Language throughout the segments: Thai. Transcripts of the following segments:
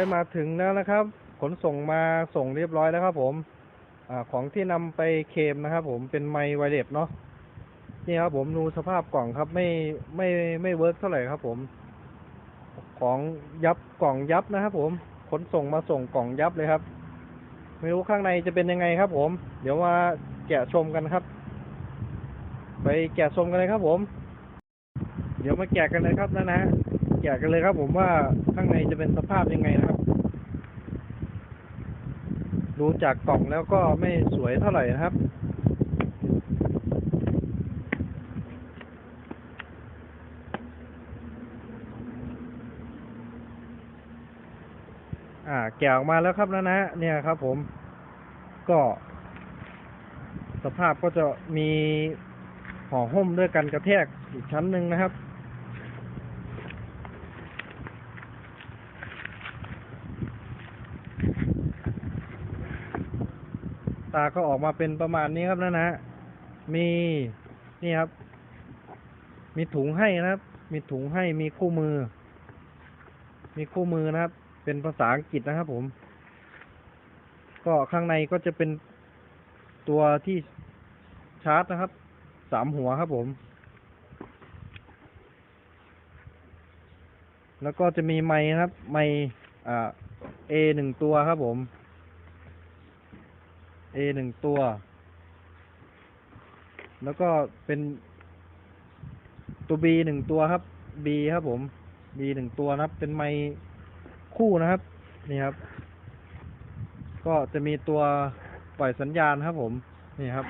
ได้มาถึงแล้วนะครับ ขนส่งมาส่งเรียบร้อยแล้วครับ ผมอของที่นำไปเคมนะครับ ผมเป็นไมไวเลสเนาะนี่ครับ ผมดูสภาพกล่องครับ ไม่ไม่ไม่เวิร์กเท่าไหร่ครับ ผม ของยับกล่องยับนะครับ ผมขนส่งมาส่งกล่องยับเลยครับ ไม่รู้ข้างในจะเป็นยังไงครับ ผม เดี๋ยวมาแกะชมกันครับ ไปแกะชมกันเลยครับ ผม เดี๋ยวมาแกะกันเลยครับนะนะ แกะกันเลยครับ ผมว่าข้างในจะเป็นสภาพยังไงนะครับ ดูจากกล่องแล้วก็ไม่สวยเท่าไหร่นะครับอ่าแกะออกมาแล้วครับนะนะ เนี่ยครับ ผมก็ สภาพก็จะมีห่อหุ้มด้วยกันกระแทกอีกชั้นหนึ่งนะครับ ตาก็ออกมาเป็นประมาณนี้ครับนะนะ มีนี่ครับ มีถุงให้นะครับ มีถุงให้มีคู่มือ มีคู่มือนะครับ เป็นภาษาอังกฤษนะครับผม ก็ข้างในก็จะเป็นตัวที่ชาร์จนะครับสามหัวครับผม แล้วก็จะมีไม้ครับ ไม้อ่า A หนึ่งตัวครับผม A หนึ่งตัว แล้วก็เป็นตัว B หนึ่งตัวครับ B ครับผม B หนึ่งตัวนะครับ เป็นไม้คู่นะครับ นี่ครับ ก็จะมีตัวปล่อยสัญญาณครับ ผม นี่ครับ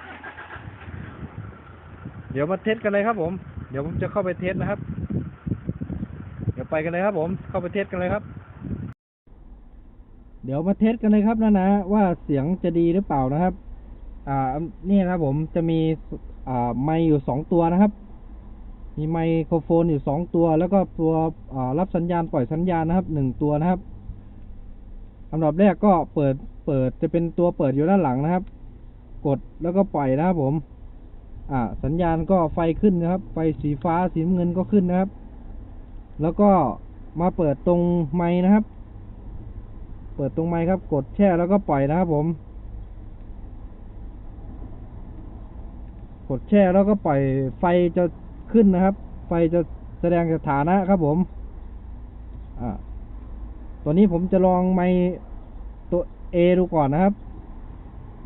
เดี๋ยวมาเทสกันเลยครับ ผม เดี๋ยวผมจะเข้าไปเทสนะครับ เดี๋ยวไปกันเลยครับ ผม เข้าไปเทสกันเลยครับ ดี๋ยวมาเทสกันเลยครับนะนะ ว่าเสียงจะดีหรือเปล่านะครับ อ่านี่นะครับผมจะมีอ่าไมค์อยู่สองตัวนะครับ มีไมโครโฟนอยู่สองตัว แล้วก็ตัวอ่ารับสัญญาณปล่อยสัญญาณนะครับหนึ่งตัวนะครับอันดับแรกก็เปิดเปิดจะเป็นตัวเปิดอยู่ด้านหลังนะครับ กดแล้วก็ปล่อยนะครับผม อ่า สัญญาณก็ไฟขึ้นนะครับ ไฟสีฟ้าสีเงินก็ขึ้นนะครับ แล้วก็มาเปิดตรงไม้นะครับ ปิดตรงไม้ครับ กดแช่แล้วก็ปล่อยนะครับผม กดแช่แล้วก็ปล่อยไฟจะขึ้นนะครับ ไฟจะแสดงสถานะครับผม อ่าตัวนี้ผมจะลองไม้ตัว A ดูก่อนนะครับ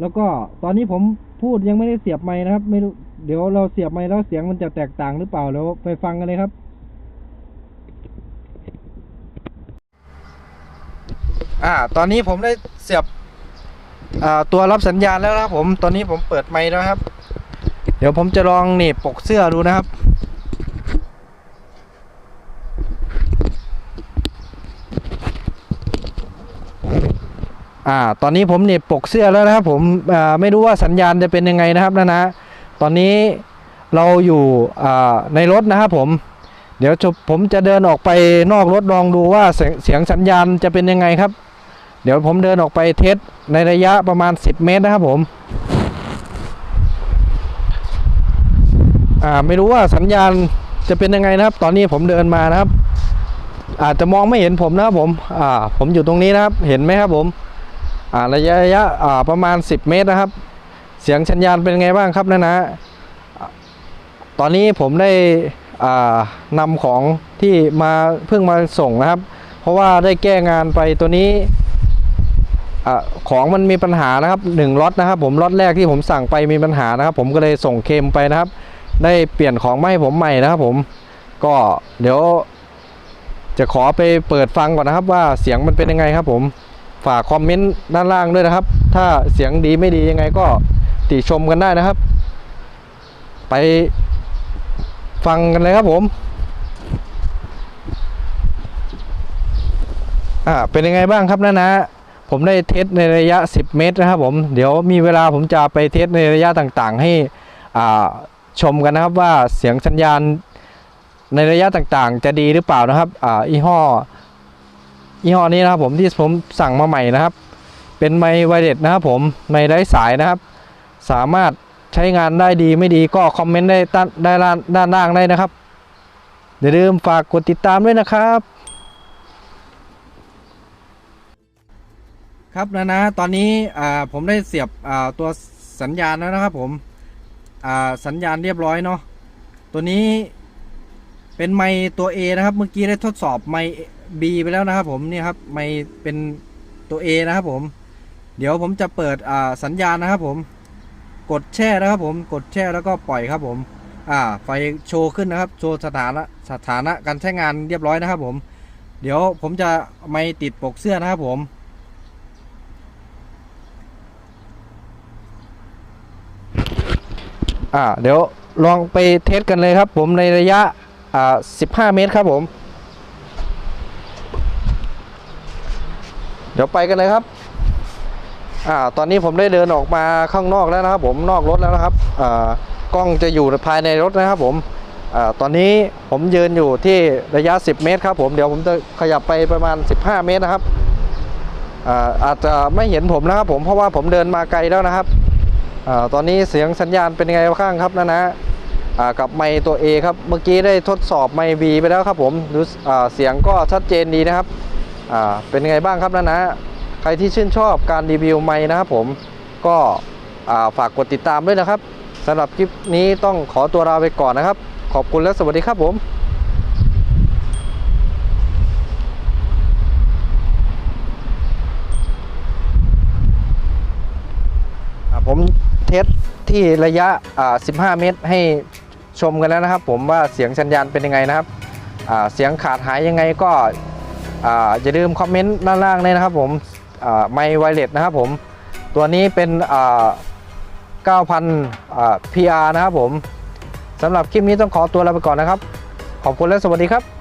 แล้วก็ตอนนี้ผมพูดยังไม่ได้เสียบไม้นะครับ ไม่รู้ เดี๋ยวเราเสียบไม้แล้วเสียงมันจะแตกต่างหรือเปล่าแล้วไปฟังกันเลยครับ อ่า ตอนนี้ผมได้เสียบตัวรับสัญญาณแล้วนะครับผม ตอนนี้ผมเปิดไมค์แล้วครับ เดี๋ยวผมจะลองหนีบปกเสื้อดูนะครับ อ่า ตอนนี้ผมเหน็บปกเสื้อแล้วนะครับ ผมอ่าไม่รู้ว่าสัญญาณจะเป็นยังไงนะครับนะนะ ตอนนี้เราอยู่อ่าในรถนะครับผม เดี๋ยวผมจะเดินออกไปนอกรถลองดูว่าเสียงสัญญาณจะเป็นยังไงครับ เดี๋ยวผมเดินออกไปเทสในระยะประมาณ 10 เมตรนะครับผมอ่าไม่รู้ว่าสัญญาณจะเป็นยังไงนะครับ ตอนนี้ผมเดินมานะครับ อาจจะมองไม่เห็นผมนะครับผมอ่าผมอยู่ตรงนี้นะครับ เห็นไหมครับผมอ่าระยะระยะอ่าประมาณ 10 เมตรนะครับ เสียงสัญญาณเป็นไงบ้างครับนะนะตอนนี้ผมได้อ่านำของที่มาเพิ่งมาส่งนะครับ เพราะว่าได้แก้งานไปตัวนี้ อของมันมีปัญหานะครับหนึ่งล็อตนะครับ ผมล็อตแรกที่ผมสั่งไปมีปัญหานะครับ ผมก็เลยส่งเคมไปนะครับ ได้เปลี่ยนของมาให้ผมใหม่นะครับ ผมก็เดี๋ยว จะขอไปเปิดฟังก่อนนะครับ ว่าเสียงมันเป็นยังไงครับ ผมฝากคอมเมนต์ด้านล่างด้วยนะครับ ถ้าเสียงดีไม่ดียังไงก็ติชมกันได้นะครับ ไปฟังกันเลยครับผมอ่าเป็นยังไงบ้างครับนะนะ ผมได้เทสในระยะ 10 เมตรนะครับผมเดี๋ยวมีเวลาผมจะไปเทสในระยะต่างๆ ให้ชมกันนะครับว่าเสียงสัญญาณในระยะต่างๆ จะดีหรือเปล่านะครับอ่าอีห้อยี่ห้อนี้นะครับผมที่ผมสั่งมาใหม่นะครับ เป็นไมไวเลสนะครับผมไมไร้สายนะครับ สามารถใช้งานได้ดีไม่ดีก็คอมเมนต์ได้ด้านได้ด้านด้านล่างได้นะครับอย่าลืมฝากกดติดตามด้วยนะครับ ครับนะนะตอนนี้ผมได้เสียบตัวสัญญาณแล้วนะครับผมสัญญาณเรียบร้อยเนาะตัวนี้เป็นไมค์ตัว A นะครับเมื่อกี้ได้ทดสอบไมค์ B ไปแล้วนะครับผมนี่ครับไมค์เป็นตัว A นะครับผมเดี๋ยวผมจะเปิดสัญญาณนะครับผมกดแช่นะครับผมกดแช่แล้วก็ปล่อยครับผมอ่าไฟโชว์ขึ้นนะครับโชว์สถานะสถานะการใช้งานเรียบร้อยนะครับผม เดี๋ยวผมจะไม่ติดปกเสื้อนะครับผม อ่าเดี๋ยวลองไปเทสกันเลยครับ ผมในระยะอ่า15 เมตรครับผม เดี๋ยวไปกันเลยครับอ่าตอนนี้ผมได้เดินออกมาข้างนอกแล้วนะครับ ผมนอกรถแล้วนะครับอ่ากล้องจะอยู่ภายในรถนะครับผมอ่าตอนนี้ผมยืนอยู่ที่ระยะ 10 เมตรครับผมเดี๋ยวผมจะขยับไปประมาณ 15 เมตรนะครับอ่าอาจจะไม่เห็นผมนะครับผมเพราะว่าผมเดินมาไกลแล้วนะครับ ตอนนี้เสียงสัญญาณเป็นยังไงบ้างครับนะนะกับไมค์ตัว A ครับเมื่อกี้ได้ทดสอบไมค์ B ไปแล้วครับผมดูอ่าเสียงก็ชัดเจนดีนะครับเป็นยังไงบ้างครับนะนะใครที่ชื่นชอบการรีวิวไม้นะครับผมก็ฝากกดติดตามด้วยนะครับสำหรับคลิปนี้ต้องขอตัวลาไปก่อนนะครับ ขอบคุณและสวัสดีครับผมผม ทสที่ระยะ 15 เมตร ให้ชมกันแล้วนะครับ ผมว่าเสียงสัญญาณเป็นยังไงนะครับ เสียงขาดหายยังไงก็อย่าลืมคอมเมนต์ด้านล่างเลยนะครับผมไมค์ไวเลสนะครับผมตัวนี้เป็น9,000 PR นะครับผมสำหรับคลิปนี้ต้องขอตัวลาไปก่อนนะครับ ขอบคุณและสวัสดีครับ